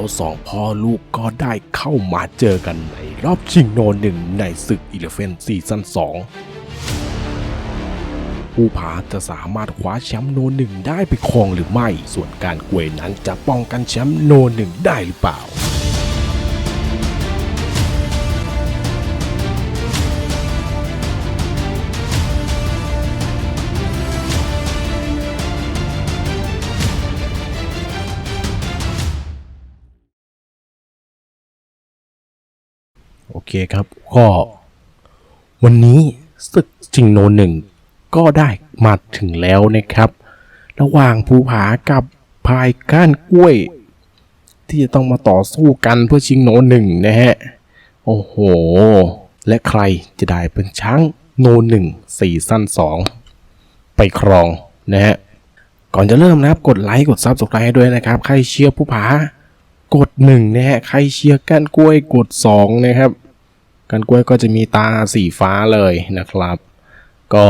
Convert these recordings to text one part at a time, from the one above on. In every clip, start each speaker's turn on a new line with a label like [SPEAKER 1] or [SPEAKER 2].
[SPEAKER 1] แล้วสองพ่อลูกก็ได้เข้ามาเจอกันในรอบชิงโนหนึ่งในศึกอีเลฟเฟนซีซั่น2ผู้ผาจะสามารถคว้าแชมป์โนหนึ่งได้ไปครองหรือไม่ ส่วนการกวยนั้นจะป้องกันแชมป์โนหนึ่งได้หรือเปล่า โอเคครับ ก็วันนี้ศึกจิงโนหนึ่งก็ได้มาถึงแล้วนะครับ ระหว่างภูผากับพายก้านกล้วย ที่จะต้องมาต่อสู้กันเพื่อชิงโนหนึ่งนะฮะ โอ้โห และใครจะได้เป็นช้างโนหนึ่งสี่สั้นสองไปครองนะฮะ ก่อนจะเริ่มนะครับ กดไลค์ กดซับสไครต์ให้ด้วยนะครับ ใครเชียร์ผู้ผา กดหนึ่งนะฮะใครเชียร์ก้านกล้วยกดสองนะครับก้านกล้วยก็จะมีตาสีฟ้าเลยนะครับ ก็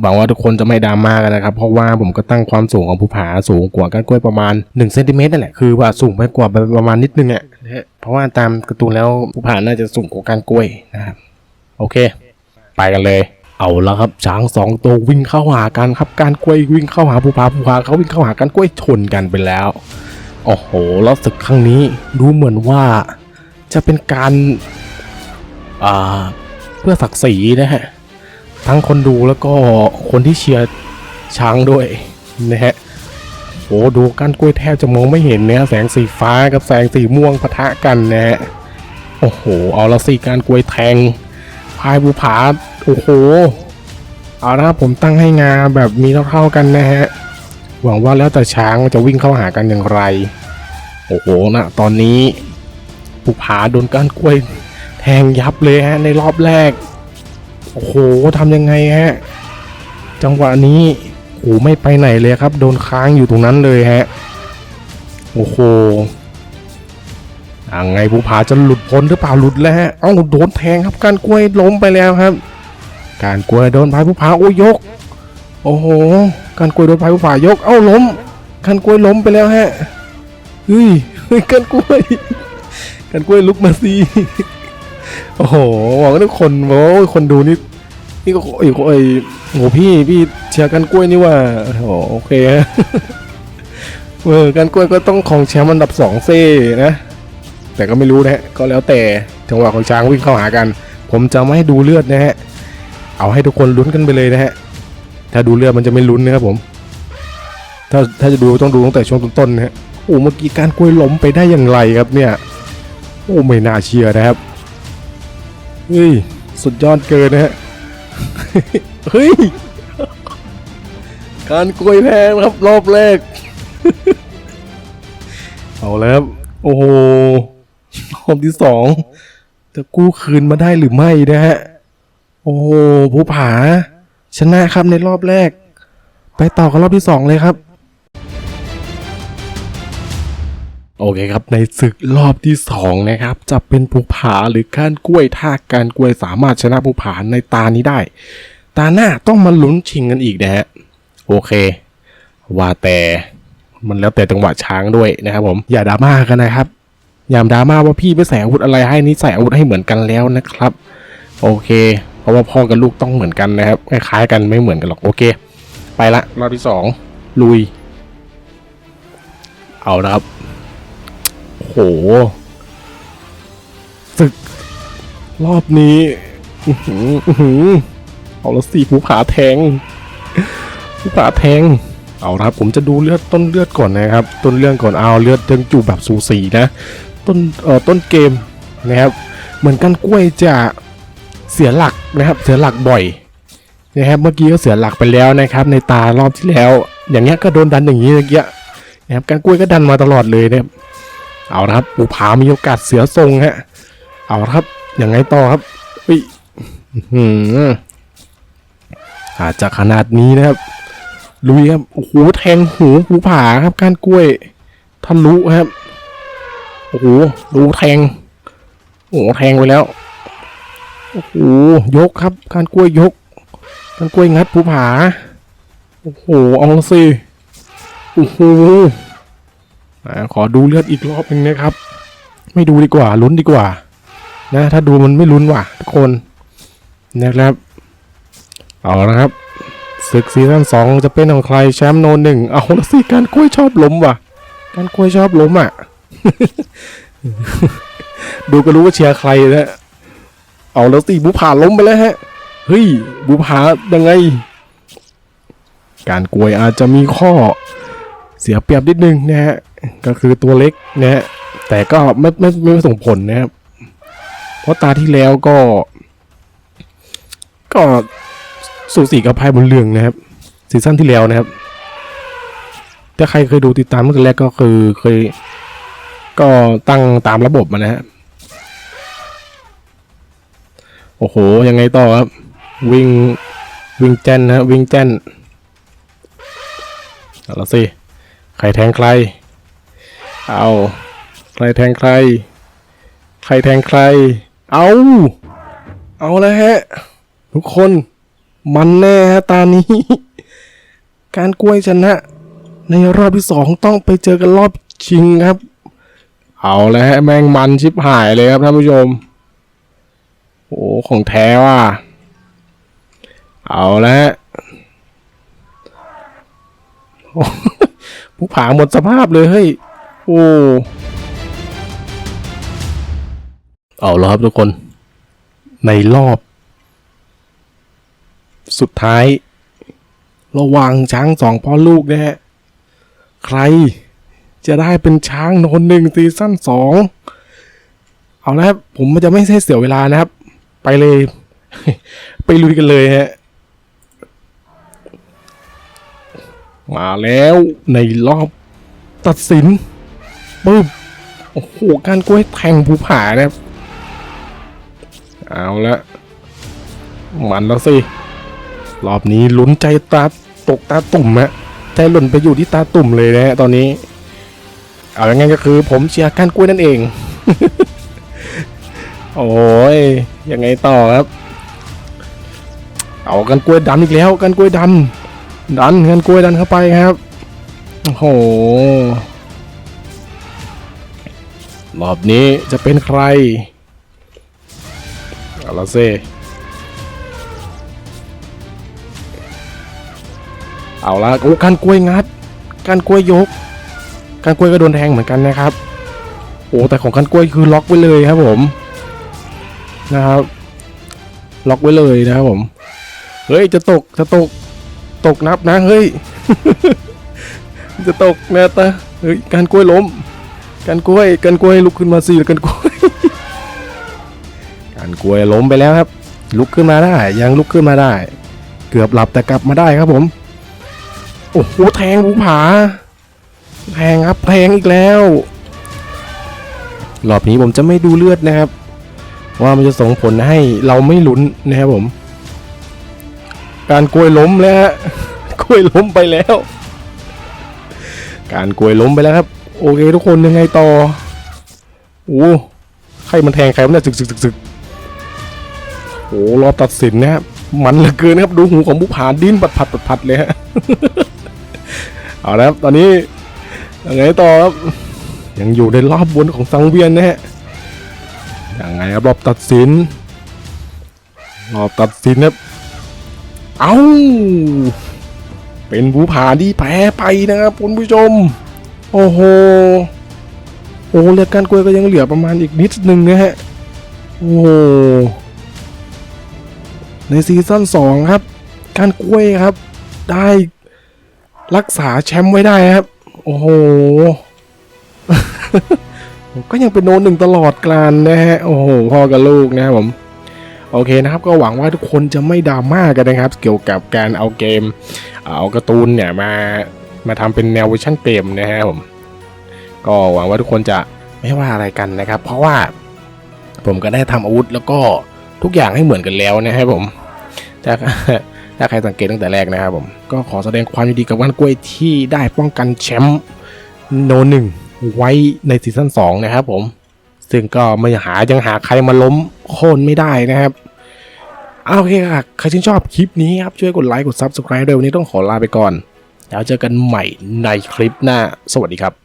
[SPEAKER 1] หวังว่าทุกคนจะไม่ดราม่ากันนะครับ เพราะว่าผมก็ตั้งความสูงของภูผาสูงกว่าก้านกล้วยประมาณ1เซนติเมตรนั่นแหละคือว่าสูงไปกว่าประมาณนิดนึงอะนะฮะเพราะว่าตามการ์ตูนแล้วภูผาน่าจะสูงกว่าก้านกล้วยนะครับโอเค ไปกันเลย เอาแล้วครับช้างสองตัววิ่งเข้าหากันครับการกล้วยวิ่งเข้าหาภูผาภูผาเขาวิ่งเข้าหากันกล้วยชนกันไปแล้ว โอ้โห แล้วศึกครั้งนี้ดูเหมือนว่าจะเป็นการอ่าเพื่อศักดิ์ศรีนะฮะ ทั้งคนดูแล้วก็คนที่เชียร์ช้างด้วยนะฮะโอ้ดูก้านกล้วยแทบจะมองไม่เห็นเนี่ยแสงสีฟ้ากับแสงสีม่วงปะทะกันนะฮะ โอ้โห เอาละสิก้านกล้วยแทง พายภูผา โอ้โห เอาละผมตั้งให้งาแบบมีเท่าๆกันนะฮะ หวังว่าแล้วแต่ช้างจะวิ่งเข้าหากันอย่างไร โอ้โหนะตอนนี้ภูผาโดนก้านกล้วยแทงยับเลยฮะในรอบแรก โอ้โหทำยังไงฮะ จังหวะนี้โอ้ไม่ไปไหนเลยครับ โดนค้างอยู่ตรงนั้นเลยฮะ โอ้โหยังไงภูผาจะหลุดพ้นหรือเปล่าหลุดแล้วฮะ เอ้าโดนแทงครับการกล้วยล้มไปแล้วครับ การกล้วยโดนพายภูผาโอ้ยยกโอ้โห การกล้วยโดนพายภูผายก เอ้าล้มการกล้วยล้มไปแล้วฮะเฮ้ยเฮ้ยการกล้วยการกล้วยลุกมาสิโอ้โหหวังว่าทุกคนโอ้คนดูนี่นี่ก็โอ้โอ้ยโหพี่พี่เชียร์กันกล้วยนี่ว่าโอโหโอเคฮะเออกันกล้วยก็ต้องของแชมป์อันดับสองเซ่นะ แต่ก็ไม่รู้นะฮะก็แล้วแต่จังหวะของช้างวิ่งเข้าหากัน ผมจะไม่ให้ดูเลือดนะฮะเอาให้ทุกคนลุ้นกันไปเลยนะฮะ ถ้าดูเลือดมันจะไม่ลุ้นนะครับผม ถ้าถ้าจะดูต้องดูตั้งแต่ช่วงต้นๆนะฮะโอ้เมื่อกี้การกล้วยล้มไปได้อย่างไรครับเนี่ย โอ้ไม่น่าเชื่อนะครับเฮ้ยสุดยอดเกินนะฮะเฮ้ยการกล้วยแพงครับรอบแรกเอาแล้วครับโอ้โหรอบที่สองจะกู้คืนมาได้หรือไม่นะฮะโอ้โหผู้ผา ชนะครับในรอบแรก ไปต่อกันรอบที่สองเลยครับ โอเคครับในศึกรอบที่สองนะครับ จะเป็นภูผาหรือก้านกล้วยถ้าการกล้วยสามารถชนะภูผาในตานี้ได้ ตาหน้าต้องมาลุ้นชิงกันอีกนะฮะโอเค ว่าแต่มันแล้วแต่จังหวะช้างด้วยนะครับผมอย่าดราม่ากันนะครับอย่าดราม่าว่าพี่ไม่ใส่อาวุธอะไรให้นี่ใส่อาวุธให้เหมือนกันแล้วนะครับ โอเค เพราะว่าพ่อกับลูกต้องเหมือนกันนะครับคล้ายกันไม่เหมือนกันหรอกโอเค ไปละรอบที่สองลุย เอาละครับโหศึก รอบนี้อือหือเอาละสิผู้ผาแทงผู้ผาแทงเอาละครับผมจะดูเลือดต้นเลือดก่อนนะครับ ต้นเรื่องก่อนเอาเลือดยังจูบแบบสูสีนะ ต้นเอ่อต้นเกมนะครับ เหมือนกันกล้วยจะ เสียหลักนะครับ เสียหลักบ่อยนะครับเมื่อกี้ก็เสียหลักไปแล้วนะครับ ในตารอบที่แล้ว อย่างเงี้ยก็โดนดันอย่างนี้เมื่อกี้นะครับกันกล้วยก็ดันมาตลอดเลยนะครับเอาละครับปูผามีโอกาสเสียทรงฮะเอาละครับอย่างไงต่อครับอุ้ยอื้อหืออาจจะขนาดนี้นะครับลุยครับโอ้โหแทงหูปูผาครับก้านกล้วยทะลุครับโอ้โหดูแทงโอ้โหแทงไปแล้ว โอ้โหยกครับกานกล้วยยกกานกล้วยงัดภูผาโอ้โหเอาละสิโอ้โหขอดูเลือดอีกรอบหนึ่งนะครับ ไม่ดูดีกว่าลุ้นดีกว่า นะ ถ้าดูมันไม่ลุ้นว่ะ ทุกคนนะครับ เอาละครับศึกซีซั่นสองจะเป็นของใครแชมป์โนหนึ่งเอาละสิการกล้วยชอบล้มว่ะ การกล้วยชอบล้มอะ ดูก็รู้ว่าเชียร์ใครนะ เอาแล้วสิบุผาล้มไปแล้วฮะ เฮ้ยบุผายังไง การกลวยอาจจะมีข้อเสียเปรียบนิดนึงนะฮะ ก็คือตัวเล็กนะฮะ แต่ก็ไม่ไม่ไม่ไม่ส่งผลนะครับ เพราะตาที่แล้วก็ ก็สูสีกับไพ่บนเรืองนะครับซีซั่นที่แล้วนะครับ ถ้าใครเคยดูติดตามตั้งแต่แรกก็คือเคย ก็ตั้งตามระบบมานะฮะ อ้โห ยังไงต่อครับ วิ่งวิ่งแจนนะวิ่งแจนเอาละสิ ใครแทงใคร เอาใครแทงใคร ใครแทงใคร เอาเอาแล้วฮะ ทุกคนมันแน่ฮะตานี้ การกล้วยชนะ ในรอบที่สองต้องไปเจอกันรอบชิงครับ เอาแล้วฮะแม่งมันชิบหายเลยครับท่านผู้ชม โอ้ของแท้ว่ะ เอาแล้วฮะผู้ผาหมดสภาพเลยเฮ้ย โอ้ เอาแล้วครับทุกคน ในรอบ สุดท้าย ระว่างช้างสองพ่อลูกนะฮะ ใครจะได้เป็นช้างโนนหนึ่งซีซั่นสอง เอาละครับ ผมมันจะไม่ให้เสียเวลานะครับ ไปเลย ไปลุยกันเลยฮะ มาแล้วในรอบตัดสินปึ๊บโอ้โหการกล้วยแทงภูผานะเอาละมันแล้วสิ รอบนี้ลุ้นใจตาตกตาตุ่มฮะใจหล่นไปอยู่ที่ตาตุ่มเลยนะฮะตอนนี้ เอาอย่างงั้นก็คือผมเชียร์ก้านกล้วยนั่นเอง โอ้ยยังไงต่อครับ เอากันกล้วยดันอีกแล้วกันกล้วยดันดันกันกล้วยดันเข้าไปครับโอ้โหรอบนี้จะเป็นใครอาละสิเอาละโอ้การกล้วยงัด การกล้วยยก การกล้วยก็โดนแทงเหมือนกันนะครับ โอ้แต่ของการกล้วยคือล็อกไว้เลยครับผม นะครับ ล็อกไว้เลยนะครับผม เฮ้ยจะตกจะตกตกนับนะเฮ้ย จะตกนะตาเฮ้ยการกล้วยล้ม การกล้วยการกล้วยลุกขึ้นมาสิการกล้วย การกล้วยล้มไปแล้วครับ ลุกขึ้นมาได้ยังลุกขึ้นมาได้ เกือบหลับแต่กลับมาได้ครับผม โอ้โหแทงภูผา แทงครับแทงอีกแล้วรอบนี้ผมจะไม่ดูเลือดนะครับ ว่ามันจะส่งผลให้เราไม่ลุ้นนะครับผม การกลวยล้มแล้วกลวยล้มไปแล้ว การกลวยล้มไปแล้วครับ โอเคทุกคนยังไงต่อโอ้ใครมันแทงใครมันเนี่ยสึกสึกสึกสึกโอ้รอตัดสินนะครับมันเหลือเกินครับดูหูของบุผาดิ้นปัดผัดปัดผัดเลยฮะเอาแล้วครับตอนนี้ยังไงต่อครับยังอยู่ในรอบบนของสังเวียนนะฮะ ยังไงครับรอบตัดสินรอบตัดสินครับเอาเป็นภูผาที่แพ้ไปนะครับคุณผู้ชม โอ้โหโอ้เลือดการกล้วยก็ยังเหลือประมาณอีกนิดนึงนะฮะโอ้โหในซีซั่นสองครับ การกล้วยครับ ได้รักษาแชมป์ไว้ได้ครับ โอ้โห ก็ยังเป็นโนหนึ่งตลอดกลานนะฮะโอ้โหพ่อกับลูกนะครับผมโอเคนะครับก็หวังว่าทุกคนจะไม่ดราม่ากันนะครับ เกี่ยวกับการเอาเกม เอาการ์ตูนเนี่ยมามาทำเป็นแนวเวอร์ชันเกมนะฮะผมก็หวังว่าทุกคนจะไม่ว่าอะไรกันนะครับ เพราะว่าผมก็ได้ทำอาวุธแล้วก็ทุกอย่างให้เหมือนกันแล้วนะครับผมถ้าถ้าใครสังเกตตั้งแต่แรกนะครับผมก็ขอแสดงความยินดีกับว่านกล้วยที่ได้ป้องกันแชมป์โนหนึ่ง ไว้ในซีซั่น2นะครับผม ซึ่งก็ไม่หายังหาใครมาล้มโค่นไม่ได้นะครับเอาโอเคค่ะ ใครชื่นชอบคลิปนี้ครับ ช่วยกดไลค์ กด Subscribe ด้วยวันนี้ต้องขอลาไปก่อน แล้วเจอกันใหม่ในคลิปหน้า สวัสดีครับ